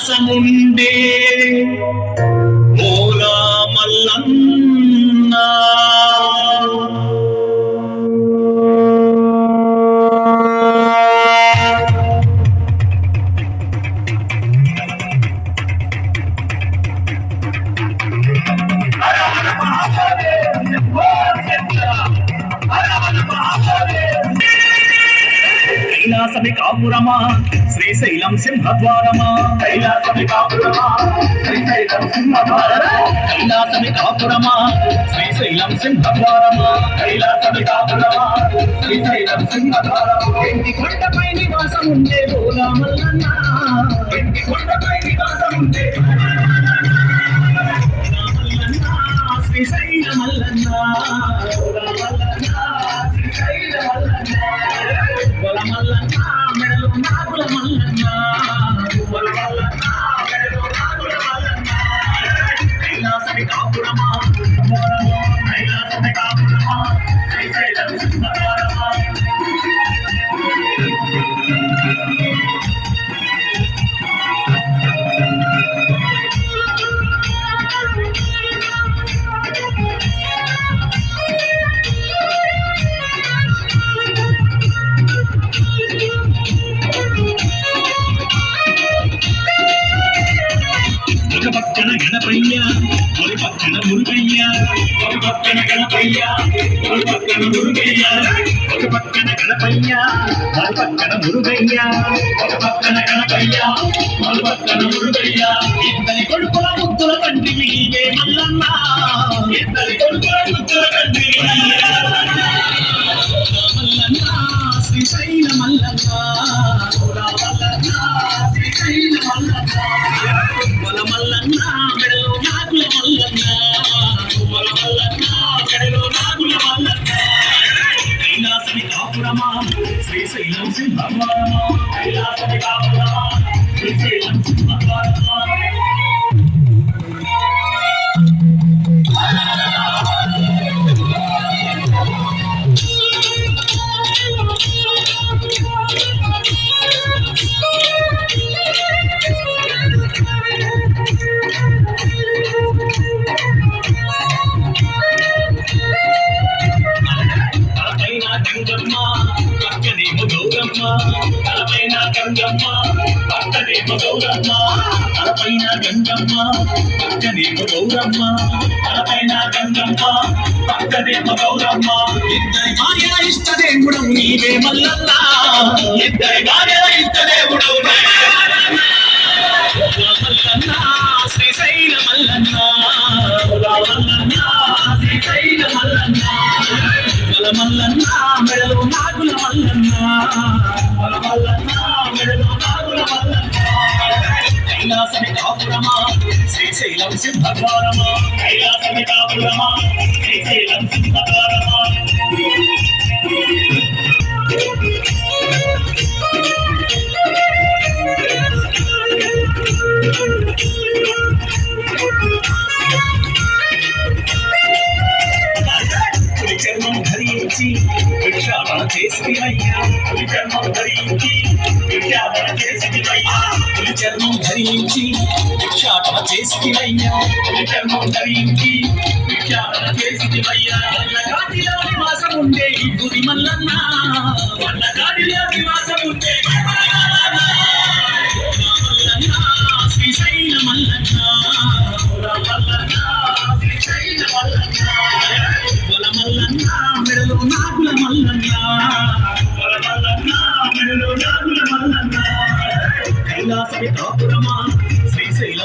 నివాసముండే కైలాసమి కాపురమా శ్రీశైలం సింహద్వారమా కైలాసమి కాపురమా శ్రీశైలం సింహద్వారమా కైలాసమి కాపురమా శ్రీశైలం సింహద్వారమా కైలాసమి కాపురమా శ్రీశైలం సింహద్వారమా ఇంటి కొండపై నివాసం ఉండే గోలా మల్లన్న కొండపై నివాసం ఉండే గణపయ్య ఒక పక్కన మురుగయ్య ఒక పక్కన గణపయ్య మరి పక్కన మురుగయ్య ఒక పక్కన గణపయ్య మరి పక్కన మురుగయ్య ఒక పక్కన గణపయ్య మరి పక్కన మురుగయ్య. ఇద్దరి కొడుకుల ముద్దుల తండ్రి నీవే మల్లన్న. ఇద్దరి కొడుకుల ముద్దుల తండ్రి మల్లన్న. శ్రీశైల మల్లన్న. మల్లన్న శ్రీశైల మల్లన్న. మల్లన్న. శ్రీశైలం సింహద్వారమా కైలాసని కాపురమా శ్రీశైలం తలపైన గంగమ్మ పక్కనేమో గౌరమ్మ. తలపైన గంగమ్మ పక్కనేమో గౌరమ్మ. తలపైన గంగమ్మ పక్కనేమో గౌరమ్మ. ఇద్దరి భార్య ఇష్ట దేవుడవు నీవే మల్లన్న. ఇద్దరి భార్య ఇష్ట దేవుడవు మల్లన్న. శ్రీశైల శ్రీశైల మెడలో నాగుల మల్లన్న. మల్లన్న కైలాసమి కాపురమా శ్రీశైలం సింహద్వారమా కైలాసమి కాపురమా శ్రీశైలం సింహద్వారమా ధరించి భిక్షాటన చేసినయ్యా. అయ్యా ధరించి భిక్షాటన చేసినయ్యా. అయ్యా వన్నగాడిలో నివాసం ఉండే ఈ గురి మల్లన్న.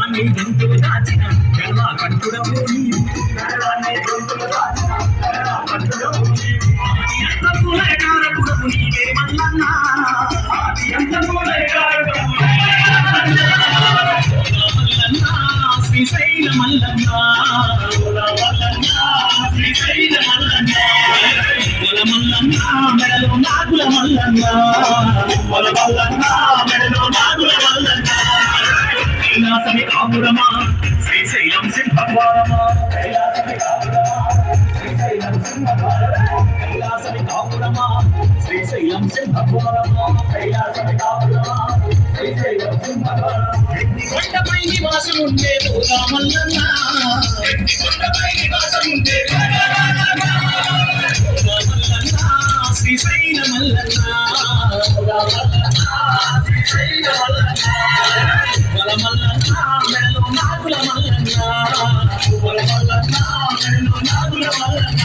గణనాన్ని గొంతున దాచిన గణనా కంటుడవు నీవు గణనాన్ని దాచిన శ్రీశైల శ్రీశైల మెడలో నాగుల కైలాసమి కాపురమా? శ్రీశైలం సింహద్వారమా? కైలాసమి కాపురమా? శ్రీశైలం సింహద్వారమా? కైలాసమి కాపురమా? శ్రీశైలం సింహద్వారమా? కైలాసమి కాపురమా? శ్రీశైలం సింహద్వారమా? కొండపై నివాసం ఉండే కొండపై నివాసం ఉండే మల్లన్న మెడలో నాగుల మల్లన్న వల మల్లన్న మెడలో నాగుల మల్లన్న